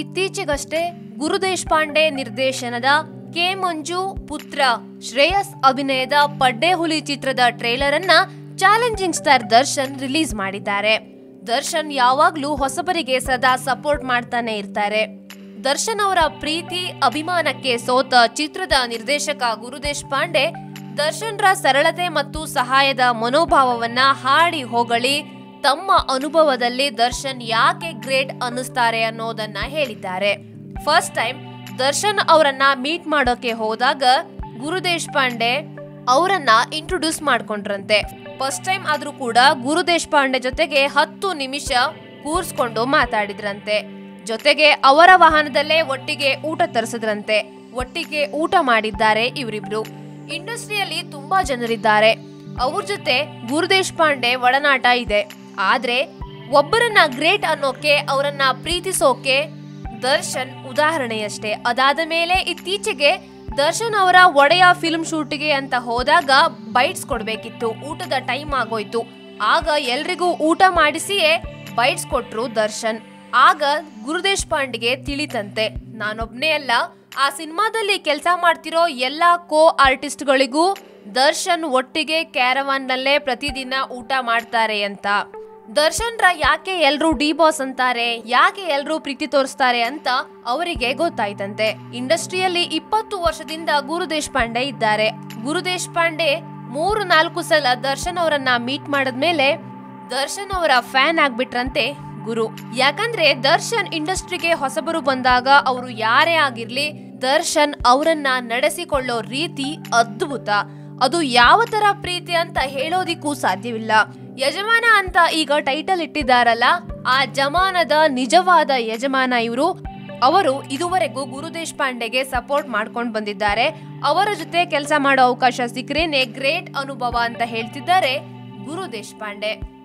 ಇತ್ತೀಚೆಗಷ್ಟೇ ಗುರುದೇಶ್ ಪಾಂಡೆ ನಿರ್ದೇಶನದ ಕೆ ಮಂಜು ಪುತ್ರ ಶ್ರೇಯಸ್ ಅಭಿನಯದ ಪಡ್ಡೆ ಹುಲಿ ಚಿತ್ರದ ಟ್ರೇಲರ್ ಅನ್ನ ಚಾಲೆಂಜಿಂಗ್ ಸ್ಟಾರ್ ದರ್ಶನ್ ರಿಲೀಸ್ ಮಾಡಿದ್ದಾರೆ. ದರ್ಶನ್ ಯಾವಾಗ್ಲೂ ಹೊಸಬರಿಗೆ ಸದಾ ಸಪೋರ್ಟ್ ಮಾಡ್ತಾನೆ ಇರ್ತಾರೆ. ದರ್ಶನ್ ಅವರ ಪ್ರೀತಿ, ಅಭಿಮಾನಕ್ಕೆ ಸೋತ ಚಿತ್ರದ ನಿರ್ದೇಶಕ ಗುರುದೇಶ್ ಪಾಂಡೆ ದರ್ಶನ್ರ ಸರಳತೆ ಮತ್ತು ಸಹಾಯದ ಮನೋಭಾವವನ್ನ ಹಾಡಿ ಹೊಗಳಿ ತಮ್ಮ ಅನುಭವದಲ್ಲಿ ದರ್ಶನ್ ಯಾಕೆ ಗ್ರೇಟ್ ಅನ್ನಿಸ್ತಾರೆ ಅನ್ನೋದನ್ನ ಹೇಳಿದ್ದಾರೆ. ಫಸ್ಟ್ ಟೈಮ್ ದರ್ಶನ್ ಅವರನ್ನ ಮೀಟ್ ಮಾಡೋಕೆ ಹೋದಾಗ ಗುರು ದೇಶಪಾಂಡೆ ಅವರನ್ನ ಇಂಟ್ರೊಡ್ಯೂಸ್ ಮಾಡ್ಕೊಂಡ್ರಂತೆ. ಫಸ್ಟ್ ಟೈಮ್ ಆದ್ರೂ ಕೂಡ ಗುರು ದೇಶಪಾಂಡೆ ಜೊತೆಗೆ ಹತ್ತು ನಿಮಿಷ ಕೂರ್ಸ್ಕೊಂಡು ಮಾತಾಡಿದ್ರಂತೆ. ಜೊತೆಗೆ ಅವರ ವಾಹನದಲ್ಲೇ ಒಟ್ಟಿಗೆ ಊಟ ತರಿಸಿದ್ರಂತೆ. ಒಟ್ಟಿಗೆ ಊಟ ಮಾಡಿದ್ದಾರೆ ಇವರಿಬ್ರು. ಇಂಡಸ್ಟ್ರಿಯಲ್ಲಿ ತುಂಬಾ ಜನರಿದ್ದಾರೆ. ಅವ್ರ ಜೊತೆ ಗುರುದೇಶ್ ಪಾಂಡೆ ಒಡನಾಟ ಇದೆ. ಆದ್ರೆ ಒಬ್ಬರನ್ನ ಗ್ರೇಟ್ ಅನ್ನೋಕೆ, ಅವರನ್ನ ಪ್ರೀತಿಸೋಕೆ ದರ್ಶನ್ ಉದಾಹರಣೆಯಷ್ಟೇ. ಅದಾದ ಮೇಲೆ ಇತ್ತೀಚೆಗೆ ದರ್ಶನ್ ಅವರ ಒಡೆಯ ಫಿಲ್ಮ್ ಶೂಟಿಗೆ ಅಂತ ಹೋದಾಗ ಬೈಟ್ಸ್ ಕೊಡ್ಬೇಕಿತ್ತು. ಊಟದ ಟೈಮ್ ಆಗೋಯ್ತು. ಆಗ ಎಲ್ರಿಗೂ ಊಟ ಮಾಡಿಸಿಯೇ ಬೈಟ್ಸ್ ಕೊಟ್ರು ದರ್ಶನ್. ಆಗ ಗುರುದೇಶ್ ಪಾಂಡೆಗೆ ತಿಳಿತಂತೆ, ನಾನೊಬ್ನೇ ಅಲ್ಲ, ಆ ಸಿನಿಮಾದಲ್ಲಿ ಕೆಲಸ ಮಾಡ್ತಿರೋ ಎಲ್ಲಾ ಕೋ ಆರ್ಟಿಸ್ಟ್ಗಳಿಗೂ ದರ್ಶನ್ ಒಟ್ಟಿಗೆ ಕ್ಯಾರವಾನ್ ನಲ್ಲೇ ಪ್ರತಿದಿನ ಊಟ ಮಾಡ್ತಾರೆ ಅಂತ. ದರ್ಶನ್ರ ಯಾಕೆ ಎಲ್ರು ಡಿ ಬಾಸ್ ಅಂತಾರೆ, ಯಾಕೆ ಎಲ್ರು ಪ್ರೀತಿ ತೋರಿಸ್ತಾರೆ ಅಂತ ಅವರಿಗೆ ಗೊತ್ತಾಯ್ತಂತೆ. ಇಂಡಸ್ಟ್ರಿಯಲ್ಲಿ ಇಪ್ಪತ್ತು ವರ್ಷದಿಂದ ಗುರು ದೇಶಪಾಂಡೆ ಇದ್ದಾರೆ. ಗುರು ದೇಶಪಾಂಡೆ ಮೂರು ನಾಲ್ಕು ಸಲ ದರ್ಶನ್ ಅವರನ್ನ ಮೀಟ್ ಮಾಡಿದ್ಮೇಲೆ ದರ್ಶನ್ ಅವರ ಫ್ಯಾನ್ ಆಗ್ಬಿಟ್ರಂತೆ ಗುರು. ಯಾಕಂದ್ರೆ ದರ್ಶನ್ ಇಂಡಸ್ಟ್ರಿಗೆ ಹೊಸಬರು ಬಂದಾಗ ಅವರು ಯಾರೇ ಆಗಿರ್ಲಿ, ದರ್ಶನ್ ಅವರನ್ನ ನಡೆಸಿಕೊಳ್ಳೋ ರೀತಿ ಅದ್ಭುತ. ಅದು ಯಾವ ತರ ಪ್ರೀತಿ ಅಂತ ಹೇಳೋದಿಕ್ಕೂ ಸಾಧ್ಯವಿಲ್ಲ. ಯಜಮಾನ ಅಂತ ಈಗ ಟೈಟಲ್ ಇಟ್ಟಿದ್ದಾರಲ್ಲ, ಆ ಜಮಾನದ ನಿಜವಾದ ಯಜಮಾನ ಇವರು. ಅವರು ಇದುವರೆಗೂ ಗುರು ದೇಶಪಾಂಡೆಗೆ ಸಪೋರ್ಟ್ ಮಾಡ್ಕೊಂಡು ಬಂದಿದ್ದಾರೆ. ಅವರ ಜೊತೆ ಕೆಲಸ ಮಾಡೋ ಅವಕಾಶ ಸಿಕ್ಕರೇನೆ ಗ್ರೇಟ್ ಅನುಭವ ಅಂತ ಹೇಳ್ತಿದ್ದಾರೆ ಗುರು ದೇಶಪಾಂಡೆ.